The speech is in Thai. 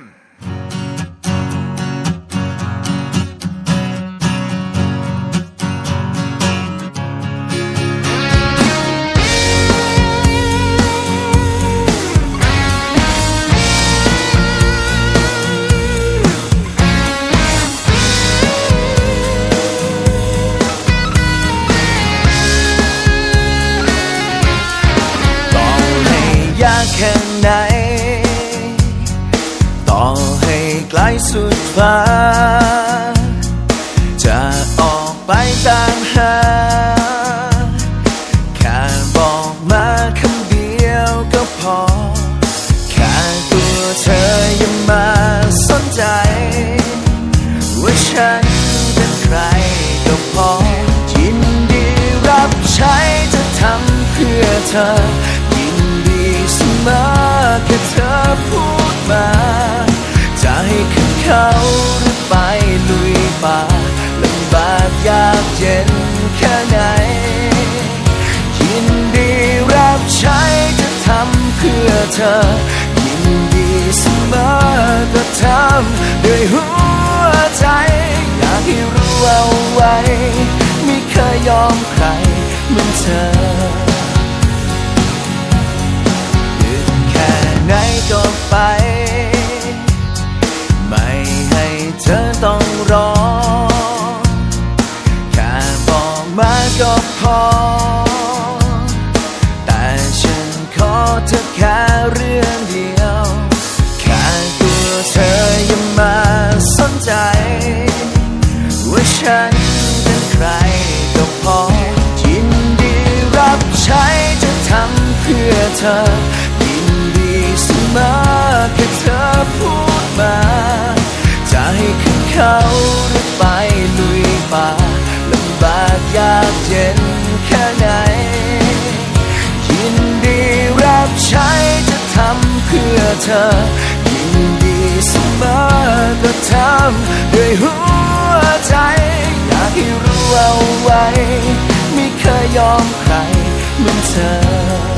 มต่อ สุดฟ้า จะออกไปตามหา แค่บอกมาคำเดียวก็พอ แค่ตัวเธอยังมาสนใจ ว่าฉันเป็นใครก็พอ ยินดีรับใช้จะทำเพื่อเธอ ยินดีเสมอแค่เธอพูดมา จะให้ขึ้นเขาหรือไปลุยป่าลำบากยากเย็นแค่ไหน ยินดีรับใช้จะทำเพื่อเธอ ยินดีเสมอก็ทำด้วยหัวใจ อยากให้รู้เอาไว้ ไม่เคยยอมใครเหมือนเธอ ก็พอ แต่ฉันขอเธอแค่เรื่องเดียว แค่ตัวเธอยังมาสนใจ ว่าฉันเป็นใครก็พอ ยินดีรับใช้จะทำเพื่อเธอ ยินดีเสมอแค่เธอพูดมา จะให้ขึ้นเขา เธอ ยินดีเสมอก็ทำด้วยหัวใจ อยากให้รู้เอาไว้ ไม่เคยยอมใครเหมือนเธอ